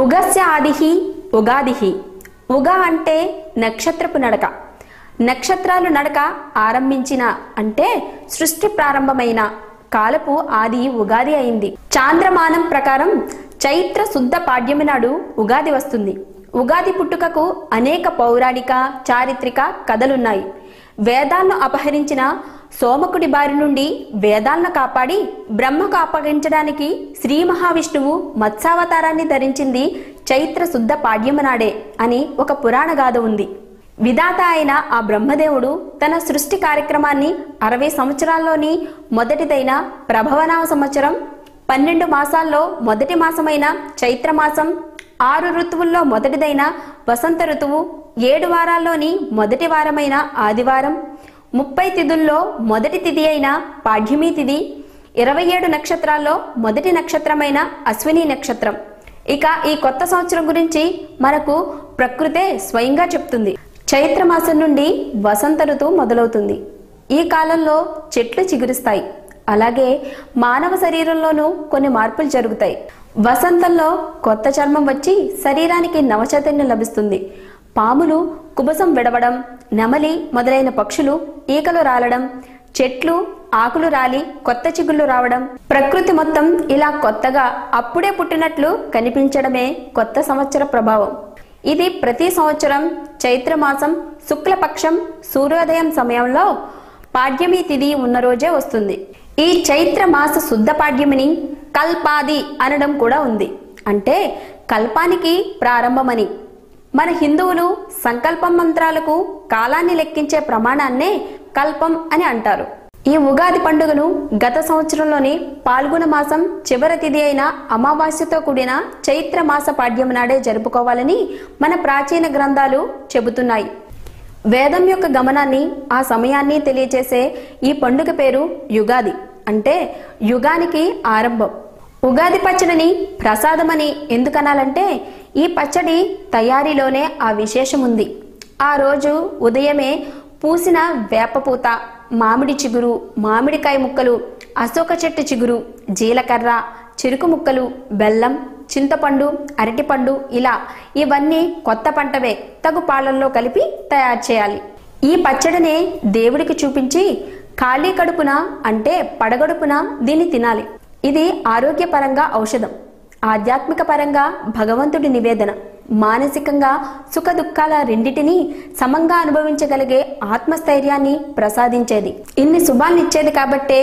యుగస్య ఆదిహి ఉగాదిహి. ఉగా అంటే నక్షత్రపు నడక. నక్షత్రాలు నడక ఆరంభించిన అంటే సృష్టి ప్రారంభమైన కాలపు ఆది ఉగాది అయింది. చాంద్రమానం ప్రకారం చైత్ర శుద్ధ పాడ్యమి నాడు ఉగాది వస్తుంది. ఉగాది పుట్టుకకు అనేక పౌరాణిక చారిత్రక కథలున్నాయి. వేదాలను అపహరించిన సోమకుడి బారి నుండి వేదాలను కాపాడి బ్రహ్మకు అప్పగించడానికి శ్రీ మహావిష్ణువు మత్స్యావతారాన్ని ధరించింది చైత్ర శుద్ధ పాడ్యమ నాడే అని ఒక పురాణ గాథ ఉంది. విధాత అయిన ఆ బ్రహ్మదేవుడు తన సృష్టి కార్యక్రమాన్ని అరవై సంవత్సరాల్లోని మొదటిదైన ప్రభవనామ సంవత్సరం పన్నెండు మాసాల్లో మొదటి మాసమైన చైత్రమాసం ఆరు ఋతువుల్లో మొదటిదైన వసంత ఋతువు ఏడు వారాల్లోని మొదటి వారమైన ఆదివారం ముప్పై తిథుల్లో మొదటి తిథి అయిన పాడ్యమి తిథి ఇరవై ఏడు నక్షత్రాల్లో మొదటి నక్షత్రమైన అశ్విని నక్షత్రం. ఇక ఈ కొత్త సంవత్సరం గురించి మనకు ప్రకృతే స్వయంగా చెప్తుంది. చైత్రమాసం నుండి వసంత ఋతువు మొదలవుతుంది. ఈ కాలంలో చెట్లు చిగురిస్తాయి. అలాగే మానవ శరీరంలోనూ కొన్ని మార్పులు జరుగుతాయి. వసంతంలో కొత్త చర్మం వచ్చి శరీరానికి నవచైతన్యం లభిస్తుంది. పాములు కుబసం విడవడం నెమలి మొదలైన పక్షులు ఈకలు రాలడం చెట్లు ఆకులు రాలి కొత్త చిగుళ్ళు రావడం. ప్రకృతి మొత్తం ఇలా కొత్తగా అప్పుడే పుట్టినట్లు కనిపించడమే కొత్త సంవత్సర ప్రభావం. ఇది ప్రతి సంవత్సరం చైత్రమాసం శుక్లపక్షం సూర్యోదయం సమయంలో పాడ్యమి తిథి ఉన్న రోజే వస్తుంది. ఈ చైత్ర మాస శుద్ధ పాడ్యమిని కల్పాది అనడం కూడా ఉంది. అంటే కల్పానికి ప్రారంభమని. మన హిందువులు సంకల్పం మంత్రాలకు కాలాన్ని లెక్కించే ప్రమాణాన్నే కల్పం అని అంటారు. ఈ ఉగాది పండుగను గత సంవత్సరంలోని పాల్గొన మాసం చివరి తిథి అయిన అమావాస్యతో కూడిన చైత్ర మాస పాడ్యం నాడే జరుపుకోవాలని మన ప్రాచీన గ్రంథాలు చెబుతున్నాయి. వేదం యొక్క గమనాన్ని ఆ సమయాన్ని తెలియజేసే ఈ పండుగ పేరు యుగాది అంటే యుగానికి ఆరంభం. ఉగాది పచ్చడిని ప్రసాదమని ఎందుకనాలంటే ఈ పచ్చడి తయారీలోనే ఆ విశేషం ఉంది ఆ రోజు ఉదయమే పూసిన వేపపూత మామిడి చిగురు మామిడికాయ ముక్కలు అశోక చెట్టు చిగురు జీలకర్ర చెరుకు ముక్కలు బెల్లం చింతపండు అరటిపండు ఇలా ఇవన్నీ కొత్త పంటవే తగు పాలల్లో కలిపి తయారు చేయాలి. ఈ పచ్చడిని దేవుడికి చూపించి ఖాళీ కడుపున అంటే పడగడుపున దీన్ని తినాలి. ఇది ఆరోగ్యపరంగా ఔషధం. ఆధ్యాత్మిక పరంగా భగవంతుడి నివేదన మానసికంగా సుఖ దుఃఖాల రెండిటిని సమంగా అనుభవించగలిగే ఆత్మస్థైర్యాన్ని ప్రసాదించేది. ఇన్ని శుభాన్నిచ్చేది కాబట్టే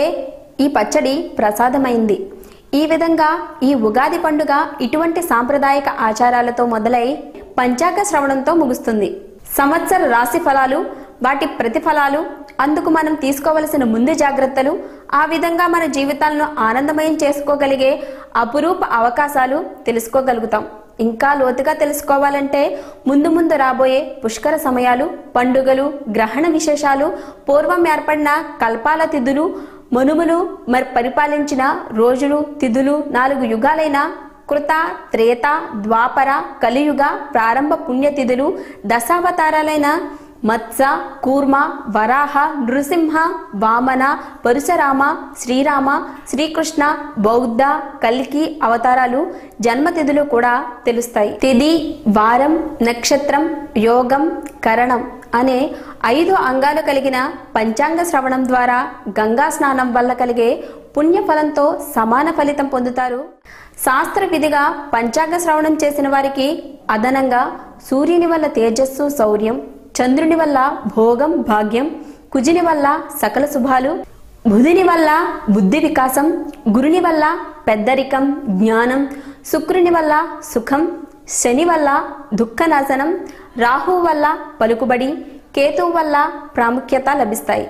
ఈ పచ్చడి ప్రసాదమైంది. ఈ విధంగా ఈ ఉగాది పండుగ ఇటువంటి సాంప్రదాయక ఆచారాలతో మొదలై పంచాక శ్రవణంతో ముగుస్తుంది. సంవత్సర రాశి ఫలాలు వాటి ప్రతిఫలాలు అందుకు మనం తీసుకోవలసిన ముందు జాగ్రత్తలు ఆ విధంగా మన జీవితాలను ఆనందమయం చేసుకోగలిగే అపురూప అవకాశాలు తెలుసుకోగలుగుతాం. ఇంకా లోతుగా తెలుసుకోవాలంటే ముందు ముందు రాబోయే పుష్కర సమయాలు పండుగలు గ్రహణ విశేషాలు పూర్వం ఏర్పడిన కల్పాల తిథులు మనుములు మరి పరిపాలించిన రోజులు తిథులు నాలుగు యుగాలైన కృత త్రేత ద్వాపర కలియుగ ప్రారంభ పుణ్యతిథులు దశావతారాలైన మత్స కూర్మ వరాహ నృసింహ వామన పరశురామ శ్రీరామ శ్రీకృష్ణ బౌద్ధ కల్కి అవతారాలు జన్మతిథులు కూడా తెలుస్తాయి. తిథి వారం నక్షత్రం యోగం కరణం అనే ఐదు అంగాలు కలిగిన పంచాంగ శ్రవణం ద్వారా గంగా స్నానం వల్ల కలిగే పుణ్యఫలంతో సమాన ఫలితం పొందుతారు. శాస్త్ర విధిగా పంచాంగ శ్రవణం చేసిన వారికి అదనంగా సూర్యుని వల్ల తేజస్సు శౌర్యం చంద్రుని వల్ల భోగం భాగ్యం కుజిని వల్ల సకల శుభాలు బుధుని వల్ల బుద్ధి వికాసం గురుని వల్ల పెద్దరికం జ్ఞానం శుక్రుని వల్ల సుఖం శని వల్ల దుఃఖనాశనం రాహువు వల్ల పలుకుబడి కేతువు వల్ల ప్రాముఖ్యత లభిస్తాయి.